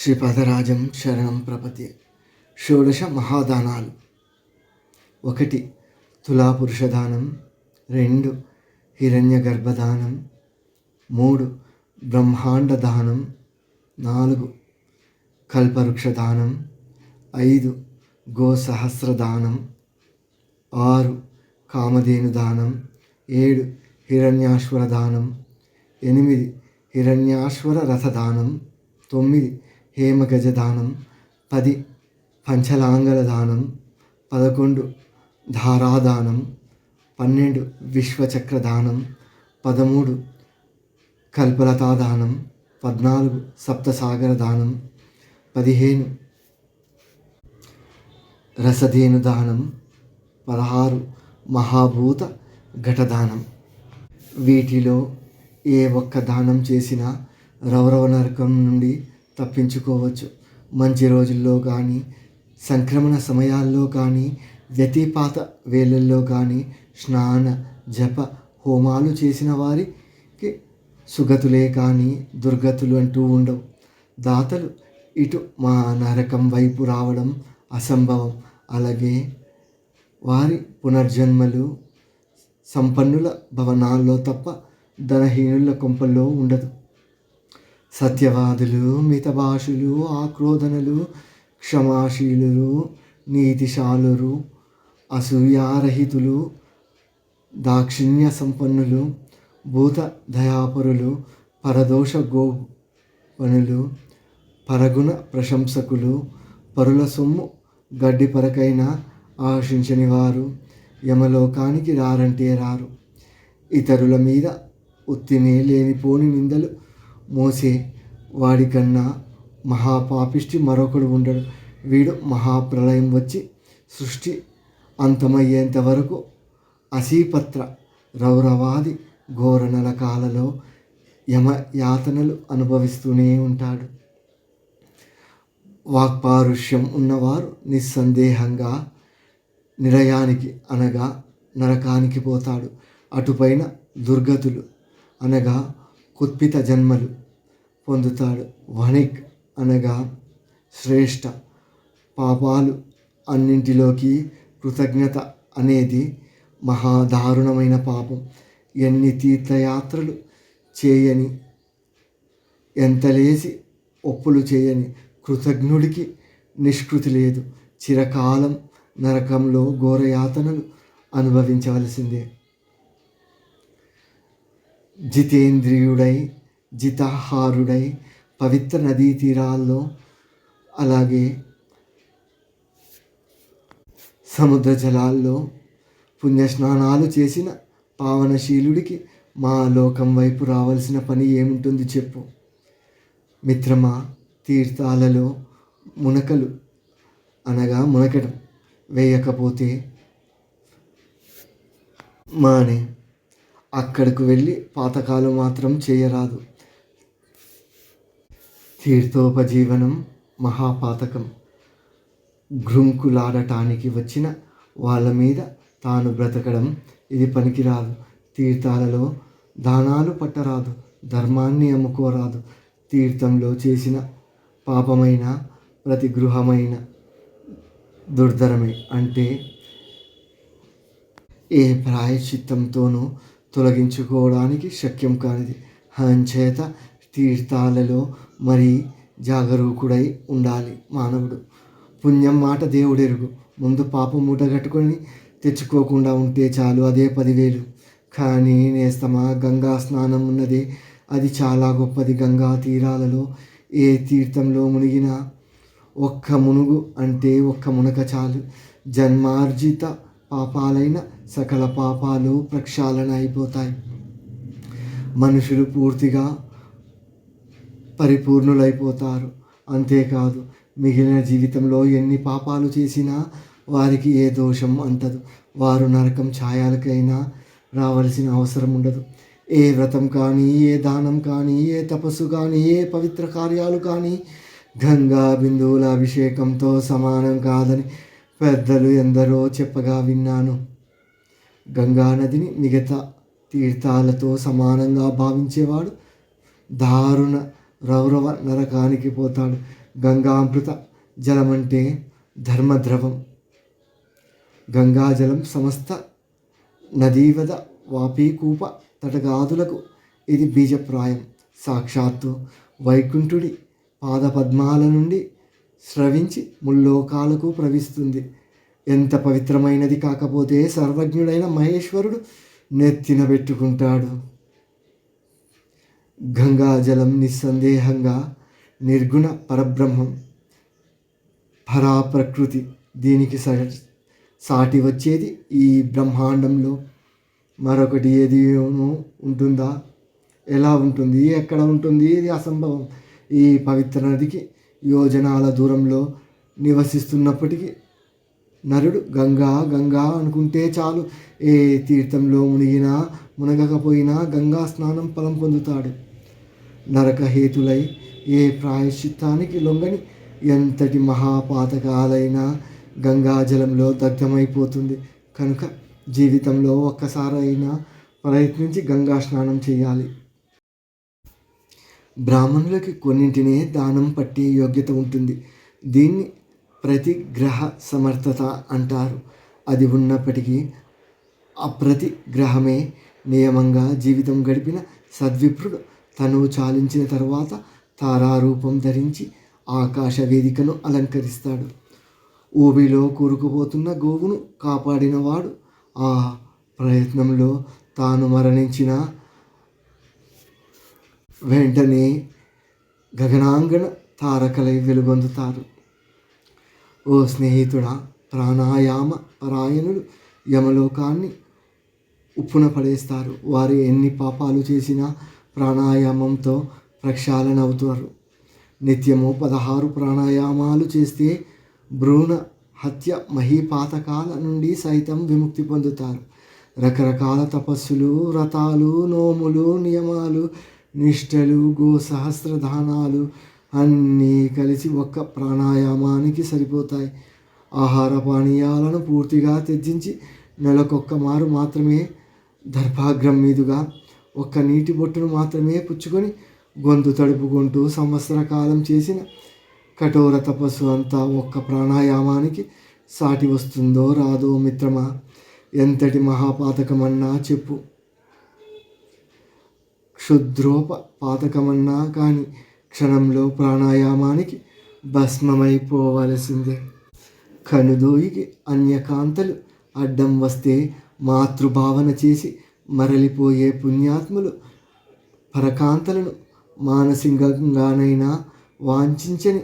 శ్రీపదరాజం శరణం ప్రపతి షోడశ మహాదానాలు. ఒకటి తులాపురుషదానం. రెండు హిరణ్య గర్భదానం మూడు బ్రహ్మాండ దానం నాలుగు కల్పవృక్ష దానం ఐదు గోసహస్రదానం. ఆరు కామధేను దానం ఏడు హిరణ్యాశ్వర దానం ఎనిమిది హిరణ్యాశ్వర రథదానం తొమ్మిది హేమగజ దానం పది పంచలాంగల దానం పదకొండు ధారాదానం పన్నెండు విశ్వచక్ర దానం పదమూడు కల్పలతా దానం పద్నాలుగు సప్తసాగర దానం పదిహేను రసధేను దానం పదహారు మహాభూత ఘటదానం. వీటిలో ఏ ఒక్క దానం చేసినా రౌరవ నరకం నుండి తప్పించుకోవచ్చు. మంచి రోజుల్లో కానీ సంక్రమణ సమయాల్లో కానీ వ్యతిపాత వేళల్లో కానీ స్నాన జప హోమాలు చేసిన వారికి సుగతులే కానీ దుర్గతులు అంటూ ఉండవు. దాతలు ఇటు మా నరకం వైపు రావడం అసంభవం. అలాగే వారి పునర్జన్మలు సంపన్నుల భవనాల్లో తప్ప ధనహీనుల కొంపల్లో ఉండదు. సత్యవాదులు మితభాషులు ఆక్రోధనులు క్షమాశీలురు నీతిశాలురు అసూయారహితులు దాక్షిణ్య సంపన్నులు భూత దయాపరులు పరదోష గోపనులు పరగుణ ప్రశంసకులు పరుల సొమ్ము గడ్డి పరకైన ఆశించని వారు యమలోకానికి రారంటే రారు. ఇతరుల మీద ఉత్తిమే లేనిపోని నిందలు మోసే వాడికన్నా మహాపాపిష్టి మరొకడు ఉండడు. వీడు మహాప్రళయం వచ్చి సృష్టి అంతమయ్యేంత వరకు అసీపత్ర రౌరవాది ఘోర నరకాలలో యమ యాతనలు అనుభవిస్తూనే ఉంటాడు. వాక్పారుష్యం ఉన్నవారు నిస్సందేహంగా నిలయానికి అనగా నరకానికి పోతాడు. అటుపైన దుర్గతులు అనగా కుత్పిత జన్మలు పొందుతాడు. వణిక్ అనగా శ్రేష్ట. పాపాలు అన్నింటిలోకి కృతజ్ఞత అనేది మహాదారుణమైన పాపం. ఎన్ని తీర్థయాత్రలు చేయని ఎంత లేచి ఒప్పులు చేయని కృతజ్ఞుడికి నిష్కృతి లేదు. చిరకాలం నరకంలో ఘోరయాతనలు అనుభవించవలసిందే. జితేంద్రియుడై జితాహారుడై పవిత్ర నదీ తీరాల్లో అలాగే సముద్ర జలాల్లో పుణ్యస్నానాలు చేసిన పావనశీలుడికి మా లోకం వైపు రావాల్సిన పని ఏముంటుంది చెప్పు. మిత్రమా తీర్థాలలో మునకలు అనగా మునకడం వేయకపోతే మానే అక్కడికి వెళ్ళి పాతకాలు మాత్రం చేయరాదు. తీర్థోపజీవనం మహాపాతకం. గ్రుంకులాడటానికి వచ్చిన వాళ్ళ మీద తాను బ్రతకడం ఇది పనికిరాదు. తీర్థాలలో దానాలు పట్టరాదు ధర్మాన్ని అమ్ముకోరాదు. తీర్థంలో చేసిన పాపమైన ప్రతి గృహమైన దుర్ధరమే అంటే ఏ ప్రాయశ్చిత్తంతోనూ తొలగించుకోవడానికి శక్యం కానిది. అంచేత తీర్థాలలో మరీ జాగరూకుడై ఉండాలి మానవుడు. పుణ్యం మాట దేవుడెరుగు. ముందు పాపం మూట కట్టుకొని తెచ్చుకోకుండా ఉంటే చాలు అదే పదివేలు. కానీ నేస్తమా గంగా స్నానం ఉన్నది అది చాలా గొప్పది. గంగా తీరాలలో ఏ తీర్థంలో మునిగినా ఒక్క మునుగు అంటే ఒక్క మునక చాలు. జన్మార్జిత పాపాలైన సకల పాపాలు ప్రక్షాళన అయిపోతాయి. మనుషులు పూర్తిగా పరిపూర్ణులైపోతారు. అంతేకాదు మిగిలిన జీవితంలో ఎన్ని పాపాలు చేసినా వారికి ఏ దోషం అంటదు వారు నరకం ఛాయాలకైనా రావలసిన అవసరం ఉండదు. ఏ వ్రతం కానీ ఏ దానం కానీ ఏ తపస్సు కానీ ఏ పవిత్ర కార్యాలు కానీ గంగా బిందువుల అభిషేకంతో సమానం కాదని పెద్దలు ఎందరో చెప్పగా విన్నాను. గంగా నదిని మిగతా తీర్థాలతో సమానంగా భావించేవాడు దారుణ రౌరవ నరకానికి పోతాడు. గంగామృత జలం అంటే ధర్మద్రవం. గంగాజలం సమస్త నదీవద వాపీకూప తటగాదులకు ఇది బీజప్రాయం. సాక్షాత్తు వైకుంఠుడి పాదపద్మాల నుండి స్రవించి ముల్లోకాలకు ప్రవిస్తుంది ఎంత పవిత్రమైనది కాకపోతే సర్వజ్ఞుడైన మహేశ్వరుడు నెత్తిన పెట్టుకుంటాడు. గంగాజలం నిస్సందేహంగా నిర్గుణ పరబ్రహ్మం. పరాప్రకృతి దీనికి సాటి వచ్చేది ఈ బ్రహ్మాండంలో. మరొకటి ఏది ఉంటుందా? ఎలా ఉంటుంది? ఎక్కడ ఉంటుంది? ఇది అసంభవం. ఈ పవిత్ర నదికి యోజనాల దూరంలో నివసిస్తున్నప్పటికీ నరుడు గంగా గంగా అనుకుంటే చాలు. ఏ తీర్థంలో మునిగినా మునగకపోయినా గంగా స్నానం ఫలం పొందుతాడు. నరకహేతులై ఏ ప్రాయశ్చిత్తానికి లొంగని ఎంతటి మహాపాతకాలైనా గంగాజలంలో దగ్ధమైపోతుంది। కనుక జీవితంలో ఒక్కసారైనా ప్రయత్నించి గంగా స్నానం చేయాలి. బ్రాహ్మణులకి కొన్నింటినే దానం పట్టే యోగ్యత ఉంటుంది. దీన్ని ప్రతిగ్రహ సమర్థత అంటారు. అది ఉన్నప్పటికీ అప్రతి గ్రహమే నియమంగా జీవితం గడిపిన సద్విప్రుడు తను చాలించిన తర్వాత తారారూపం ధరించి ఆకాశ వేదికను అలంకరిస్తాడు. ఊబిలో కూరుకుపోతున్న గోవును కాపాడినవాడు ఆ ప్రయత్నంలో తాను మరణించిన వెంటనే గగనాంగణ తారకలై వెలుగొందుతారు ఓ స్నేహితుడా ప్రాణాయామ పరాయణులు యమలోకాన్ని ఉప్పున పడేస్తారు. వారు ఎన్ని పాపాలు చేసినా ప్రాణాయామంతో ప్రక్షాళన అవుతారు నిత్యము పదహారు ప్రాణాయామాలు చేస్తే భ్రూణ హత్య మహీపాతకాల నుండి సైతం విముక్తి పొందుతారు. రకరకాల తపస్సులు వ్రతాలు నోములు నియమాలు నిష్టలు గో సహస్రదానాలు అన్నీ కలిసి ఒక్క ప్రాణాయామానికి సరిపోతాయి. ఆహార పానీయాలను పూర్తిగా త్యజించి నెలకొక్క మారు మాత్రమే దర్భాగ్రం మీదుగా ఒక్క నీటి బొట్టును మాత్రమే పుచ్చుకొని గొంతు తడుపుకుంటూ సంవత్సర కాలం చేసిన కఠోర తపస్సు అంతా ఒక్క ప్రాణాయామానికి సాటి వస్తుందో రాదో మిత్రమా? ఎంతటి మహాపాతకమన్నా చెప్పు. క్షుద్రోప పాతకమన్నా కానీ క్షణంలో ప్రాణాయామానికి భస్మమైపోవలసిందే. కనుదోయికి అన్యకాంతలు అడ్డం వస్తే మాతృభావన చేసి మరలిపోయే పుణ్యాత్ములు పరకాంతలను మానసికంగానైనా వాంఛించని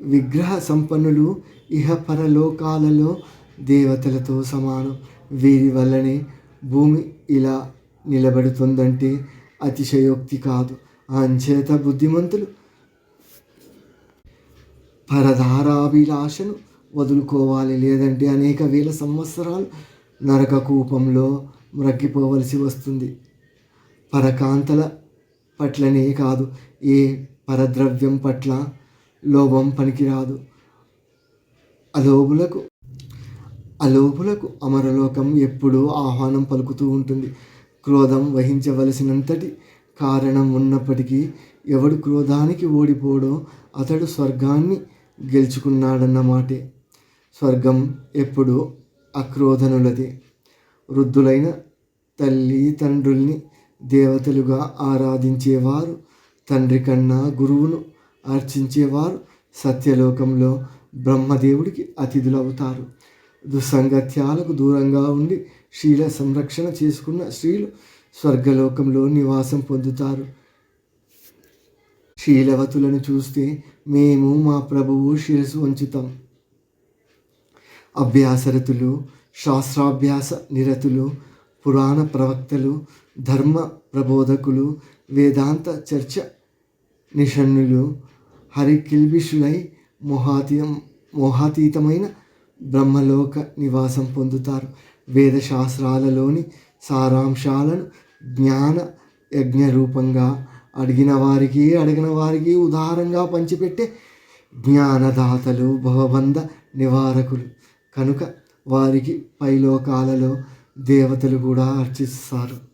విగ్రహ సంపన్నులు ఇహ పరలోకాలలో దేవతలతో సమానం. వీరి వల్లనే భూమి ఇలా నిలబడుతుందంటే అతిశయోక్తి కాదు. అంచేత బుద్ధిమంతులు పరధారాభిలాషను వదులుకోవాలి. లేదంటే అనేక వేల సంవత్సరాలు నరక కూపంలో మ్రగ్గిపోవలసి వస్తుంది. పరకాంతల పట్లనే కాదు ఏ పరద్రవ్యం పట్ల లోభం పనికిరాదు. అలోపులకు అలోపులకు అమరలోకం ఎప్పుడూ ఆహ్వానం పలుకుతూ ఉంటుంది. క్రోధం వహించవలసినంతటి కారణం ఉన్నప్పటికీ ఎవడు క్రోధానికి ఓడిపోడో అతడు స్వర్గాన్ని గెలుచుకున్నాడన్నమాటే స్వర్గం ఎప్పుడు అక్రోధనులదే. వృద్ధులైన తల్లి తండ్రుల్ని దేవతలుగా ఆరాధించేవారు తండ్రి కన్నా గురువును అర్చించేవారు సత్యలోకంలో బ్రహ్మదేవుడికి అతిథులవుతారు. దుస్సంగత్యాలకు దూరంగా ఉండి శీల సంరక్షణ చేసుకున్న స్త్రీలు స్వర్గలోకంలో నివాసం పొందుతారు. శీలవతులను చూస్తే మేము మా ప్రభువు శిరసు వంచుతాం. అభ్యాసరతులు శాస్త్రాభ్యాస నిరతులు పురాణ ప్రవక్తలు ధర్మ ప్రబోధకులు వేదాంత చర్చ నిషణులు హరికిల్బిషులై మోహాతీయం మోహాతీతమైన బ్రహ్మలోక నివాసం పొందుతారు. వేదశాస్త్రాలలోని సారాంశాలను జ్ఞాన యజ్ఞ రూపంగా అడిగిన వారికి అడిగిన వారికి ఉదారంగా పంచిపెట్టే జ్ఞానదాతలు భవబంధ నివారకులు. కనుక వారికి పైలోకాలలో దేవతలు కూడా అర్చిస్తారు.